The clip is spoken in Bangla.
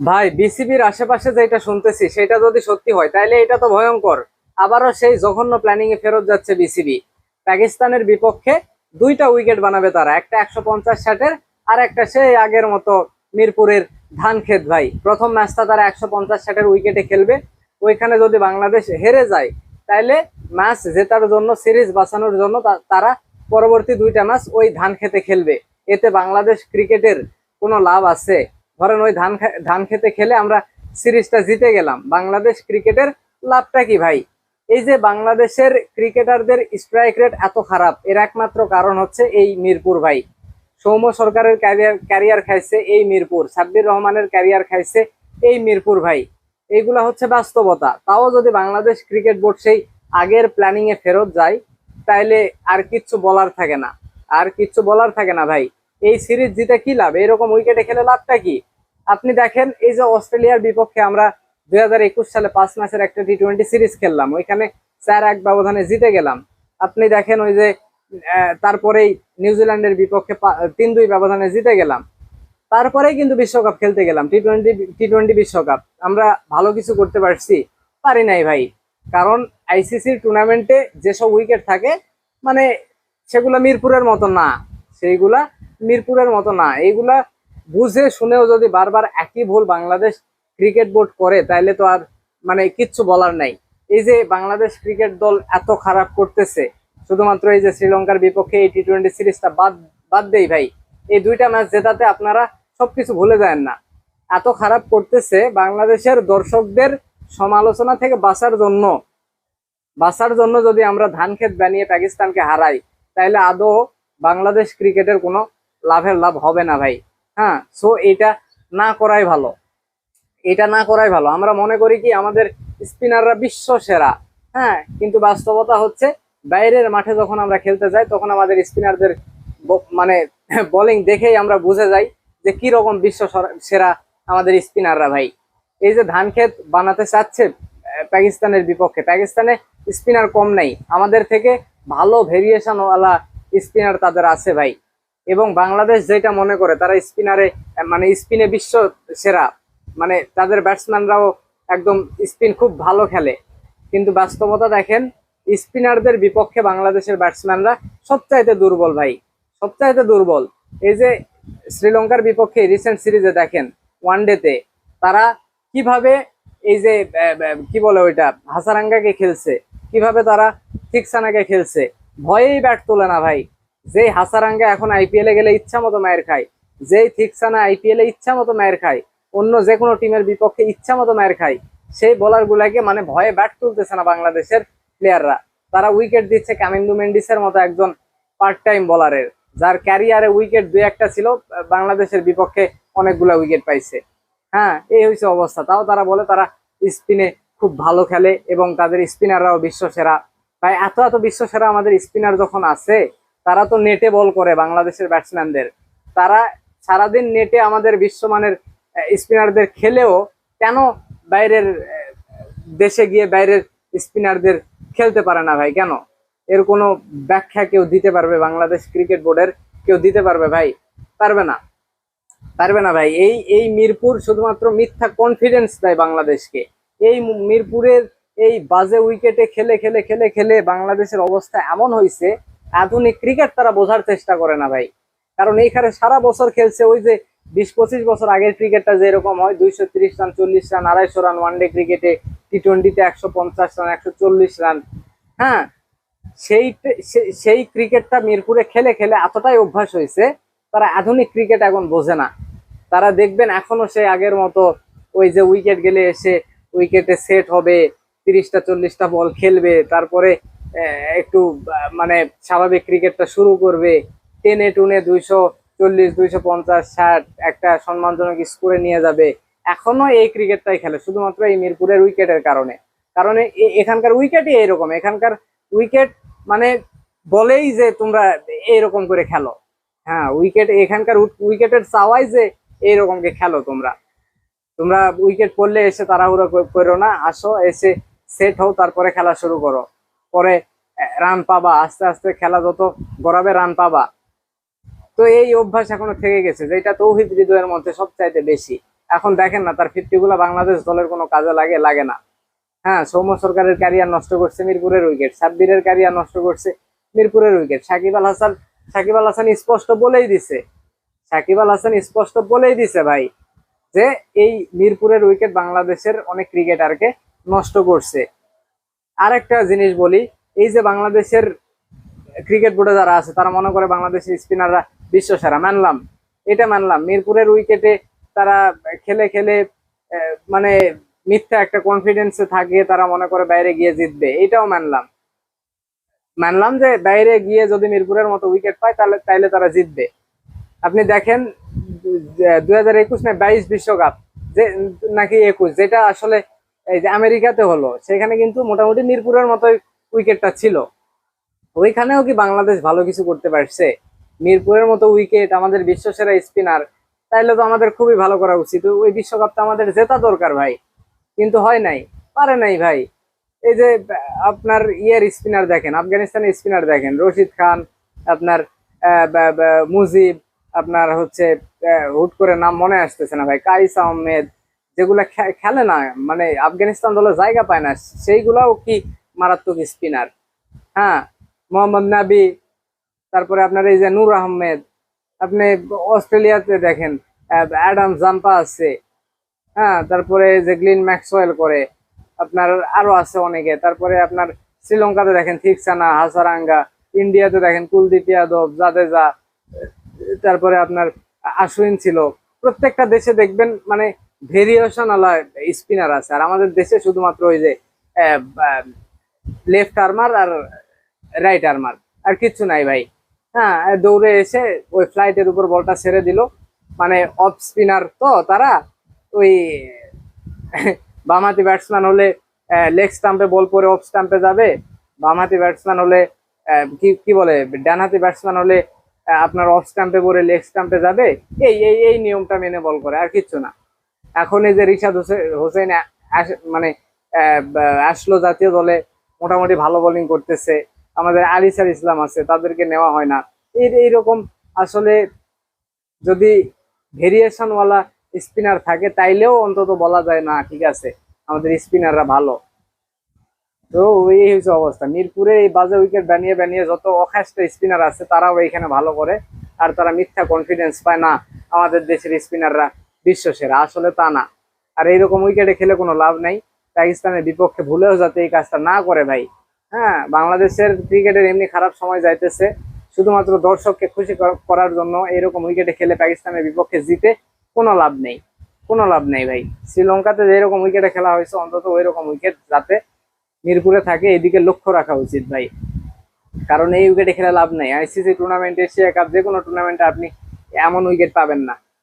ভাই বিসিবির আশেপাশে যেটা শুনতেছি, সেটা যদি সত্যি হয় তাহলে এটা তো ভয়ঙ্কর। আবারও সেই জঘন্য প্ল্যানিং এ ফেরত যাচ্ছে বিসিবি পাকিস্তানের বিপক্ষে দুইটা উইকেট বানাবে তারা, একটা একশো পঞ্চাশ ষাটের আর একটা সেই আগের মতো মিরপুরের ধান ক্ষেত ভাই। প্রথম ম্যাচটা তারা একশো পঞ্চাশ ষাটের উইকেটে খেলবে। ওইখানে যদি বাংলাদেশ হেরে যায় তাহলে ম্যাচ জেতার জন্য, সিরিজ বাঁচানোর জন্য তারা পরবর্তী দুইটা ম্যাচ ওই ধান খেতে খেলবে। এতে বাংলাদেশ ক্রিকেটের কোনো লাভ আছে? ধরেন ওই ধান ধান খেতে খেলে আমরা সিরিজটা জিতে গেলাম। বাংলাদেশ ক্রিকেটের লাভটা কি ভাই? এই যে বাংলাদেশের ক্রিকেটারদের স্ট্রাইক রেট এত খারাপ, এর একমাত্র কারণ হচ্ছে এই মিরপুর ভাই। সৌম্য সরকারের ক্যারিয়ার ক্যারিয়ার খাইছে এই মিরপুর, সাব্বির রহমানের ক্যারিয়ার খাইছে এই মিরপুর ভাই। এইগুলা হচ্ছে বাস্তবতা। তাও যদি বাংলাদেশ ক্রিকেট বোর্ড সেই আগের প্ল্যানিং এ ফেরত যায়, তাইলে আর কিচ্ছু বলার থাকে না। আর কিচ্ছু বলার থাকে না ভাই। এই সিরিজ জিতে কি লাভ? এরকম উইকেটে খেলে লাভটা কি? আপনি দেখেন, এই যে অস্ট্রেলিয়ার বিপক্ষে আমরা দুই হাজার একুশ সালে পাঁচ ম্যাচের একটা টি টোয়েন্টি সিরিজ খেললাম। ওইখানে চার এক ব্যবধানে জিতে গেলাম। আপনি দেখেন ওই যে তারপরেই নিউজিল্যান্ডের বিপক্ষে তিন দুই ব্যবধানে জিতে গেলাম। তারপরেই কিন্তু বিশ্বকাপ খেলতে গেলাম টি টোয়েন্টি টি টোয়েন্টি বিশ্বকাপ। আমরা ভালো কিছু করতে পারছি, পারি নাই ভাই। কারণ আইসিসির টুর্নামেন্টে যেসব উইকেট থাকে মানে সেগুলা মিরপুরের মতো না। সেইগুলা মিরপুরের মতো না। এইগুলা বুঝে শুনেও যদি বারবার একই ভুল বাংলাদেশ ক্রিকেট বোর্ড করে, তাইলে তো আর মানে কিচ্ছু বলার নাই। এই যে বাংলাদেশ ক্রিকেট দল এত খারাপ করতেছে, শুধুমাত্র এই যে শ্রীলঙ্কার বিপক্ষে এই টি টোয়েন্টি সিরিজটা বাদ বাদ দেই ভাই। এই দুইটা ম্যাচ জেতাতে আপনারা সবকিছু ভুলে যায় না। এত খারাপ করতেছে বাংলাদেশের দর্শকদের সমালোচনা থেকে বাঁচার জন্য। বাঁচার জন্য যদি আমরা ধান ক্ষেত বানিয়ে পাকিস্তানকে হারাই তাহলে আদৌ বাংলাদেশ ক্রিকেটের কোনো লাভের লাভ হবে না ভাই। হ্যাঁ সো এটা না করাই ভালো। এটা না করাই ভালো। আমরা মনে করি কি, আমাদের স্পিনাররা বিশ্ব সেরা হ্যাঁ কিন্তু বাস্তবতা হচ্ছে, বাইরের মাঠে যখন আমরা খেলতে যাই, তখন আমাদের স্পিনারদের মানে বোলিং দেখেই আমরা বুঝে যাই যে কি রকম বিশ্ব সর- আমাদের স্পিনাররা ভাই। এই যে ধান ক্ষেত বানাতে চাচ্ছে পাকিস্তানের বিপক্ষে। পাকিস্তানে স্পিনার কম নেই। আমাদের থেকে ভালো ভেরিয়েশনওয়ালা স্পিনার তাদের আছে ভাই। এবং বাংলাদেশ যেটা মনে করে, তারা স্পিনারে মানে স্পিনে বিশ্ব সেরা। মানে তাদের ব্যাটসম্যানরাও একদম স্পিন খুব ভালো খেলে। কিন্তু বাস্তবতা দেখেন, স্পিনারদের বিপক্ষে বাংলাদেশের ব্যাটসম্যানরা সবচাইতে দুর্বল ভাই, সবচাইতে দুর্বল। এই যে শ্রীলঙ্কার বিপক্ষে রিসেন্ট সিরিজে দেখেন ওয়ানডেতে তারা কীভাবে এই যে কি বলে ওইটা, হাসারাঙ্গাকে খেলছে, কীভাবে তারা ঠিকসানাকে খেলছে, ভয়েই ব্যাট তোলে না ভাই। যেই হাসারাঙ্গা এখন আইপিএল এ গেলে ইচ্ছা মতো মায়ের খায়, যেই থিকসানা আইপিএল এ ইচ্ছা মতো মায়ের খায়, অন্য যে কোনো টিমের বিপক্ষে ইচ্ছা মতো মায়ের খায়, সেই বোলার গুলাকে মানে ভয়ে ব্যাট তুলতেছে না বাংলাদেশের প্লেয়াররা তারা উইকেট দিচ্ছে কামিন্দু মেন্ডিসের মতো একজন পার্ট টাইম বোলারের যার ক্যারিয়ারে উইকেট দুই একটা ছিল, বাংলাদেশের বিপক্ষে অনেকগুলা উইকেট পাইছে। হ্যাঁ এই হয়েছে অবস্থা। তাও তারা বলে তারা স্পিনে খুব ভালো খেলে এবং তাদের স্পিনাররাও বিশ্ব সেরা তাই এত এত বিশ্ব সেরা আমাদের স্পিনার যখন আছে তারা তো নেটে বল করে বাংলাদেশের ব্যাটসম্যানদের তারা সারাদিন নেটে আমাদের বিশ্বমানের স্পিনারদের খেলেও কেন বাইরের দেশে গিয়ে বাইরের স্পিনারদের খেলতে পারে না ভাই? কেন? এর কোনো ব্যাখ্যা কেউ দিতে পারবে? বাংলাদেশ ক্রিকেট বোর্ডের কেউ দিতে পারবে ভাই? পারবে না। পারবে না ভাই। এই এই মিরপুর শুধুমাত্র মিথ্যা কনফিডেন্স দেয় বাংলাদেশকে। এই মিরপুরের এই বাজে উইকেটে খেলে খেলে খেলে খেলে বাংলাদেশের অবস্থা এমন হয়েছে আধুনিক ক্রিকেট তারা বোঝার চেষ্টা করে না ভাই। কারণ এইখানে সারা বছর খেলছে ওই যে বিশ পঁচিশ বছর আগের ক্রিকেটটা যেরকম হয়, দুইশো তিরিশ রান, চল্লিশ রান, আড়াইশো রান ওয়ানডে ক্রিকেটে টি টোয়েন্টিতে একশো পঞ্চাশ রান, একশো চল্লিশ রান। হ্যাঁ সেই সেই ক্রিকেটটা মিরপুরে খেলে খেলে এতটাই অভ্যাস হয়েছে, তারা আধুনিক ক্রিকেট এখন বোঝে না। তারা দেখবেন এখনও সেই আগের মতো ওই যে উইকেট গেলে এসে উইকেটে সেট হবে, তিরিশটা, চল্লিশটা বল খেলবে, তারপরে একটু মানে স্বাভাবিক ক্রিকেটটা শুরু করবে। টেনে টুনে দুইশো চল্লিশ, দুইশো পঞ্চাশ, ষাট একটা সম্মানজনক স্কোরে নিয়ে যাবে। এখনও এই ক্রিকেটটাই খেলে, শুধুমাত্র এই মিরপুরের উইকেটের কারণে। কারণ এখানকার উইকেটই এরকম। এখানকার উইকেট মানে বলেই যে তোমরা এইরকম করে খেলো। হ্যাঁ উইকেট, এখানকার উইকেটের চাওয়াই যে এইরকমকে খেলো তোমরা। তোমরা উইকেট পড়লে এসে তাড়াহুড়ো করো না, আসো, এসে সেট হও, তারপরে খেলা শুরু করো। পরে রান পাবা, আস্তে আস্তে খেলা যত গড়াবে, রান পাবা। তো এই অভ্যাস এখনও থেকে গেছে, যেটা তৌহিদ হৃদয়ের মধ্যে সবচাইতে বেশি। এখন দেখেন না, তার ফিফটি গুলা বাংলাদেশ দলের কোনো কাজে লাগে লাগে না। হ্যাঁ সৌম্য সরকারের ক্যারিয়ার নষ্ট করছে মিরপুরের উইকেট সাব্বিরের ক্যারিয়ার নষ্ট করছে মিরপুরের উইকেট সাকিব আল হাসান, সাকিব আল হাসান স্পষ্ট বলেই দিছে। সাকিব আল হাসান স্পষ্ট বলেই দিছে ভাই, যে এই মিরপুরের উইকেট বাংলাদেশের অনেক ক্রিকেটারকে নষ্ট করছে। আরেকটা জিনিস বলি, এই যে বাংলাদেশের ক্রিকেট বোর্ডে যারা আছে, তারা মনে করে বাংলাদেশের স্পিনাররা বিশ্ব সেরা মানলাম। এটা মানলাম। মিরপুরের উইকেটে তারা খেলে খেলে মানে মিথ্যা একটা কনফিডেন্সে থাকে, তারা মনে করে বাইরে গিয়ে জিতবে। এটাও মানলাম। মানলাম যে বাইরে গিয়ে যদি মিরপুরের মতো উইকেট পায়, তাহলে, তাইলে তারা জিতবে। আপনি দেখেন দুই হাজার একুশ না বাইশ বিশ্বকাপ, যে, নাকি একুশ, যেটা আসলে এই যে আমেরিকাতে হলো, সেখানে কিন্তু মোটামুটি মিরপুরের মতো উইকেটটা ছিল। ওইখানেও কি বাংলাদেশ ভালো কিছু করতে পারছে? মিরপুরের মতো উইকেট আমাদের বিশ্বসেরা স্পিনার তাইলে তো আমাদের খুবই ভালো করা উচিত। ওই বিশ্বকাপটা আমাদের জেতা দরকার ভাই। কিন্তু হয় নাই, পারে নাই ভাই। এই যে, আপনার ইয়ের স্পিনার দেখেন, আফগানিস্তানের স্পিনার দেখেন, রশিদ খান, আপনার মুজিব, আপনার হচ্ছে হুট করে নাম মনে আসতেছে না ভাই, কাইস আহমেদ যেগুলা খেলে না মানে আফগানিস্তান দলে জায়গা পায় না, সেইগুলাও কি মারাত্মক স্পিনার হ্যাঁ মোহাম্মদ নাবি তারপরে আপনার এই যে নূর আহমেদ, আপনি অস্ট্রেলিয়াতে দেখেন অ্যাডাম জাম্পা আছে হ্যাঁ তারপরে যে গ্লিন ম্যাক্সওয়েল করে, আপনার আরও আছে অনেকে, তারপরে আপনার শ্রীলঙ্কাতে দেখেন থিকসানা, হাসারাঙ্গা, ইন্ডিয়াতে দেখেন কুলদীপ যাদব, জাদেজা, তারপরে আপনার আশ্বিন ছিল, প্রত্যেকটা দেশে দেখবেন মানে ভেরিয়েশন আলা স্পিনার আছে, আর আমাদের দেশে শুধুমাত্র ওই যে লেফট আর্মার আর রাইট আর্মার, আর কিচ্ছু নাই ভাই। হ্যাঁ দৌড়ে এসে ওই ফ্লাইটের উপর বলটা ছেড়ে দিল। মানে অফ স্পিনার তো তারা, ওই বামহাতি ব্যাটসম্যান হলে লেগ স্টাম্পে বল পরে অফ স্টাম্পে যাবে। বামহাতি ব্যাটসম্যান হলে কি কি বলে, ডানহাতি ব্যাটসম্যান হলে আপনার অফ স্টাম্পে পরে লেগ স্টাম্পে যাবে। এই এই এই নিয়মটা মেনে বল করে, আর কিচ্ছু না। এখন এই যে রিশাদ হোসেন মানে আসলো জাতীয় দলে, মোটামুটি ভালো বোলিং করতেছে। আমাদের আলিসার ইসলাম আছে, তাদেরকে নেওয়া হয় না। এই, এইরকম আসলে যদি ভেরিয়েশনওয়ালা স্পিনার থাকে, তাইলেও অন্তত বলা যায়, না, ঠিক আছে, আমাদের স্পিনাররা ভালো। তো এই হচ্ছে অবস্থা। মিরপুরে এই বাজে উইকেট বানিয়ে বানিয়ে যত অখ্যাস্ত স্পিনার আছে, তারাও এখানে ভালো করে, আর তারা মিথ্যা কনফিডেন্স পায় না আমাদের দেশের স্পিনাররা বিশ্ব সেরা আসলে তা না। আর এইরকম উইকেটে খেলে কোনো লাভ নাই। পাকিস্তানের বিপক্ষে ভুলেও যাতে এই কাজটা না করে ভাই। হ্যাঁ বাংলাদেশের ক্রিকেটের এমনি খারাপ সময় যাইতেছে। শুধুমাত্র দর্শককে খুশি করার জন্য এরকম উইকেটে খেলে পাকিস্তানের বিপক্ষে জিতে কোনো লাভ নেই। কোনো লাভ নেই ভাই। শ্রীলঙ্কাতে যেরকম উইকেটে খেলা হয়েছে, অন্তত ওই রকম উইকেট যাতে মিরপুরে থাকে, এদিকে লক্ষ্য রাখা উচিত ভাই। কারণ এই উইকেটে খেলে লাভ নেই। আইসিসি টুর্নামেন্ট এশিয়া কাপ যে কোনো টুর্নামেন্টে আপনি এমন উইকেট পাবেন না।